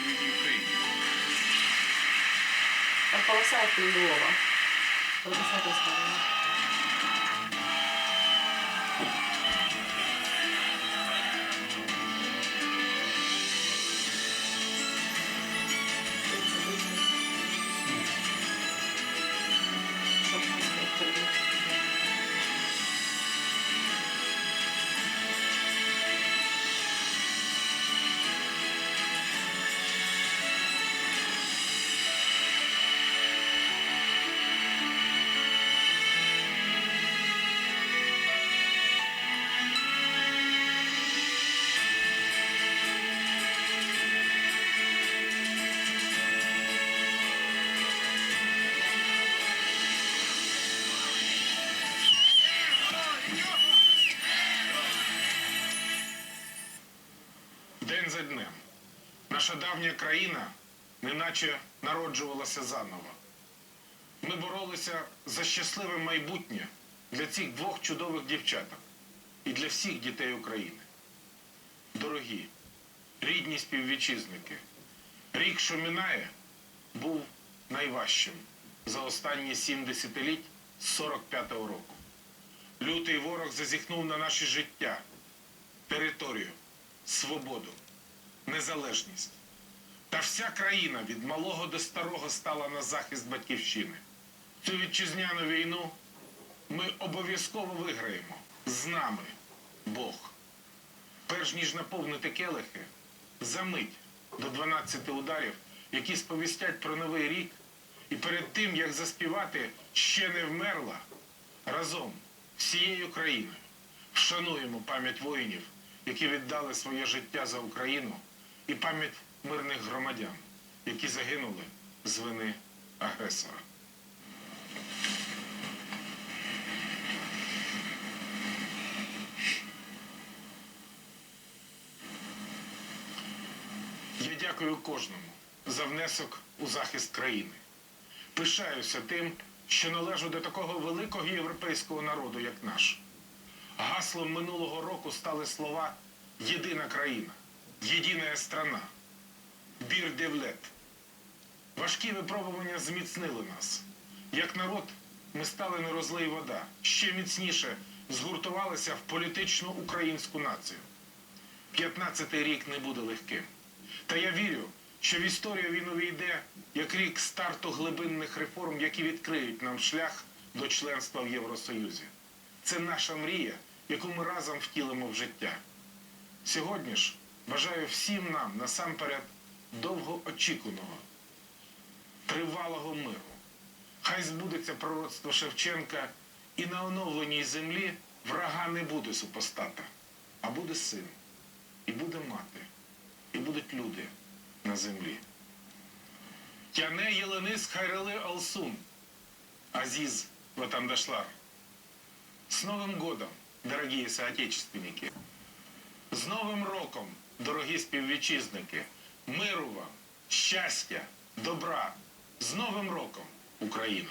в рідній Україні. Там полоса від Львова. Протестантна. Днем. Наша давня країна неначе народжувалася заново. Ми боролися за щасливе майбутнє для цих двох чудових дівчаток і для всіх дітей України. Дорогі, рідні співвітчизники, рік, що минає, був найважчим за останні сім десятиліть з 45-го року. Лютий ворог зазіхнув на наше життя, територію, свободу, незалежність. Та вся країна від малого до старого стала на захист батьківщини. Цю вітчизняну війну ми обов'язково виграємо. З нами Бог. Перш ніж наповнити келихи, за мить до 12 ударів, які сповістять про новий рік, і перед тим, як заспівати ще не вмерла, разом всією країною вшануємо пам'ять воїнів, які віддали своє життя за Україну, і пам'ять мирних громадян, які загинули з вини агресора. Я дякую кожному за внесок у захист країни. Пишаюся тим, що належу до такого великого європейського народу, як наш. Гаслом минулого року стали слова Єдина країна, єдина страна, бір девлет. Важкі випробування зміцнили нас. Як народ, ми стали не розлий вода, ще міцніше згуртувалися в політичну українську націю. 15-й рік не буде легким. Та я вірю, що в історію він увійде як рік старту глибинних реформ, які відкриють нам шлях до членства в Євросоюзі. Це наша мрія, яку ми разом втілимо в життя. Сьогодні ж бажаю всім нам насамперед довгоочікуваного, тривалого миру. Хай збудеться пророцтво Шевченка, і на оновленій землі врага не буде супостата, а буде син, і буде мати, і будуть люди на землі. Тяне Єленис Хайрели Алсун, Азиз Ватандашлар. С Новым годом, дорогие соотечественники! З Новим роком, дорогі співвітчизники! Миру вам, щастя, добра! З Новим роком, Україна!